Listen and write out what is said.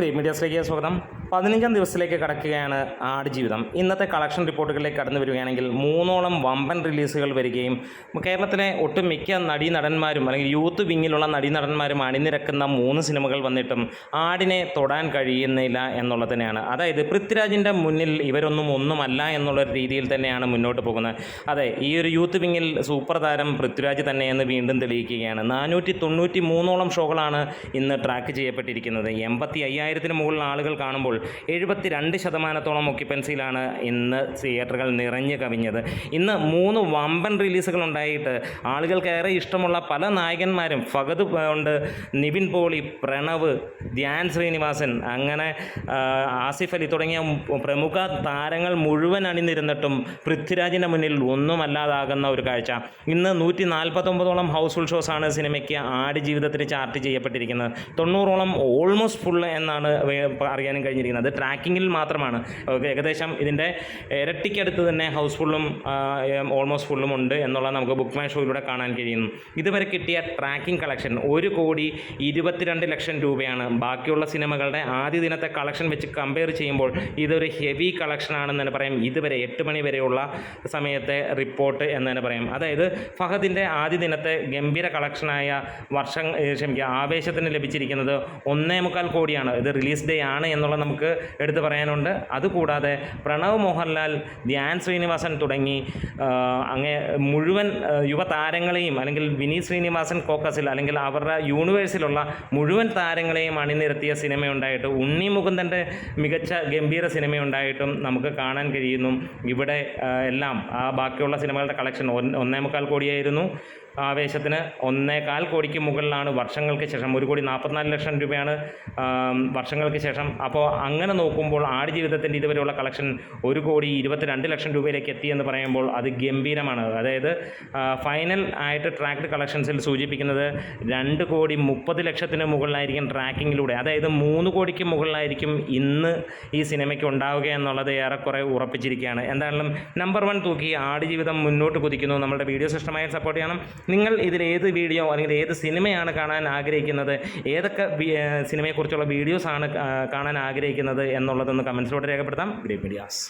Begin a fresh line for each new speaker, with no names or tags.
Media से स्वागतम പതിനഞ്ചാം ദിവസത്തിലേക്ക് കടക്കുകയാണ് ആടുജീവിതം ഇന്നത്തെ കളക്ഷൻ റിപ്പോർട്ടുകളിലേക്ക് കടന്നു വരികയാണെങ്കിൽ മൂന്നോളം വമ്പൻ റിലീസുകൾ വരികയും കേരളത്തിലെ ഒട്ടുമിക്ക നടീനടന്മാരും അല്ലെങ്കിൽ യൂത്ത് വിങ്ങിലുള്ള നടീനടന്മാരും അണിനിരക്കുന്ന മൂന്ന് സിനിമകൾ വന്നിട്ടും ആടിനെ തൊടാൻ കഴിയുന്നില്ല എന്നുള്ളത് തന്നെയാണ്. അതായത് പൃഥ്വിരാജിന്റെ മുന്നിൽ ഇവരൊന്നും ഒന്നുമല്ല എന്നുള്ള രീതിയിൽ തന്നെയാണ് മുന്നോട്ട് പോകുന്നത്. അതെ ഈ ഒരു യൂത്ത് വിങ്ങിൽ സൂപ്പർ താരം പൃഥ്വിരാജ് തന്നെയെന്ന് വീണ്ടും തെളിയിക്കുകയാണ്. നാനൂറ്റി തൊണ്ണൂറ്റി മൂന്നോളം ഷോകളാണ് ഇന്ന് ട്രാക്ക് ചെയ്യപ്പെട്ടിരിക്കുന്നത്. എൺപത്തി അയ്യായിരത്തിന് മുകളിൽ ആളുകൾ കാണുമ്പോൾ എഴുപത്തി രണ്ട് ശതമാനത്തോളം ഒക്യുപ്പൻസിയിലാണ് ഇന്ന് തിയേറ്ററുകൾ നിറഞ്ഞു കവിഞ്ഞത്. ഇന്ന് മൂന്ന് വമ്പൻ റിലീസുകൾ ഉണ്ടായിട്ട് ആളുകൾക്ക് ഏറെ ഇഷ്ടമുള്ള പല നായകന്മാരും ഫഗത് ഉണ്ട് നിവിൻ പോളി പ്രണവ് ധ്യാൻ ശ്രീനിവാസൻ അങ്ങനെ ആസിഫ് അലി തുടങ്ങിയ പ്രമുഖ താരങ്ങൾ മുഴുവൻ അണിനിരുന്നിട്ടും പൃഥ്വിരാജിന്റെ മുന്നിൽ ഒന്നുമല്ലാതാകുന്ന ഒരു കാഴ്ച. ഇന്ന് നൂറ്റി നാൽപ്പത്തൊമ്പതോളം ഹൗസ്ഫുൾ ഷോസാണ് സിനിമയ്ക്ക് ആടുജീവിതത്തിൽ ചാർട്ട് ചെയ്യപ്പെട്ടിരിക്കുന്നത്. തൊണ്ണൂറോളം ഓൾമോസ്റ്റ് ഫുൾ എന്നാണ് അറിയാനും കഴിഞ്ഞിരിക്കുന്നത്. അത് ട്രാക്കിങ്ങിൽ മാത്രമാണ്. ഏകദേശം ഇതിന്റെ ഇരട്ടിക്കടുത്ത് തന്നെ ഹൗസ് ഫുള്ളും ഓൾമോസ്റ്റ് ഫുള്ളും ഉണ്ട് എന്നുള്ള നമുക്ക് ബുക്ക് മൈ ഷോയിലൂടെ കാണാൻ കഴിയുന്നു ഇതുവരെ കിട്ടിയ ട്രാക്കിംഗ് കളക്ഷൻ ഒരു കോടി ഇരുപത്തിരണ്ട് ലക്ഷം രൂപയാണ്. ബാക്കിയുള്ള സിനിമകളുടെ ആദ്യ ദിനത്തെ കളക്ഷൻ വെച്ച് കമ്പയർ ചെയ്യുമ്പോൾ ഇതൊരു ഹെവി കളക്ഷൻ ആണെന്ന് തന്നെ പറയാം. ഇതുവരെ എട്ട് മണി വരെയുള്ള സമയത്തെ റിപ്പോർട്ട് എന്ന് തന്നെ പറയാം. അതായത് ഫഹദിന്റെ ആദ്യ ദിനത്തെ ഗംഭീര കളക്ഷനായ വർഷം ക്ഷമിക്കുക ആവേശത്തിന് ലഭിച്ചിരിക്കുന്നത് ഒന്നേ മുക്കാൽ കോടിയാണ്. ഇത് റിലീസ് ഡേ ആണ് എന്നുള്ളത് നമുക്ക് എടുത്തു പറയാനുണ്ട്. അതുകൂടാതെ പ്രണവ് മോഹൻലാൽ ധ്യാൻ ശ്രീനിവാസൻ തുടങ്ങി അങ്ങേ മുഴുവൻ യുവതാരങ്ങളെയും അല്ലെങ്കിൽ വിനീത് ശ്രീനിവാസൻ കോക്കസിൽ അല്ലെങ്കിൽ അവരുടെ യൂണിവേഴ്സിലുള്ള മുഴുവൻ താരങ്ങളെയും അണിനിരത്തിയ സിനിമയുണ്ടായിട്ട് ഉണ്ണി മുകുന്ദന്റെ മികച്ച ഗംഭീര സിനിമയുണ്ടായിട്ടും നമുക്ക് കാണാൻ കഴിയുന്നു. ഇവിടെ എല്ലാം ആ ബാക്കിയുള്ള സിനിമകളുടെ കളക്ഷൻ ഒന്നേ മുക്കാൽ കോടിയായിരുന്നു. ആവേശത്തിന് ഒന്നേകാൽ കോടിക്ക് മുകളിലാണ് വർഷങ്ങൾക്ക് ശേഷം ഒരു കോടി നാൽപ്പത്തിനാല് ലക്ഷം രൂപയാണ് വർഷങ്ങൾക്ക് ശേഷം. അപ്പോൾ അങ്ങനെ നോക്കുമ്പോൾ ആട് ജീവിതത്തിന്റെ ഇതുവരെയുള്ള കളക്ഷൻ ഒരു കോടി ഇരുപത്തിരണ്ട് ലക്ഷം രൂപയിലേക്ക് എത്തി എന്ന് പറയുമ്പോൾ അത് ഗംഭീരമാണ്. അതായത് ഫൈനൽ ആയിട്ട് ട്രാക്ട് കളക്ഷൻസിൽ സൂചിപ്പിക്കുന്നത് രണ്ട് കോടി മുപ്പത് ലക്ഷത്തിന് മുകളിലായിരിക്കും ട്രാക്കിങ്ങിലൂടെ അതായത് മൂന്ന് കോടിക്ക് മുകളിലായിരിക്കും ഇന്ന് ഈ സിനിമയ്ക്ക് ഉണ്ടാവുക എന്നുള്ളത് ഏറെക്കുറെ ഉറപ്പിച്ചിരിക്കുകയാണ്. എന്തായാലും നമ്പർ വൺ തൂക്കി ആടുജീവിതം മുന്നോട്ട് കുതിക്കുന്നു. നമ്മുടെ വീഡിയോസ് ഇഷ്ടമായ സപ്പോർട്ട് ചെയ്യണം. നിങ്ങൾ ഇതിൽ ഏത് വീഡിയോ അല്ലെങ്കിൽ ഏത് സിനിമയാണ് കാണാൻ ആഗ്രഹിക്കുന്നത്? ഏതൊക്കെ സിനിമയെക്കുറിച്ചുള്ള വീഡിയോസാണ് കാണാൻ ആഗ്രഹിക്കുന്നത് എന്നുള്ളതൊന്ന് കമൻസിലോട്ട് രേഖപ്പെടുത്താം. Great medias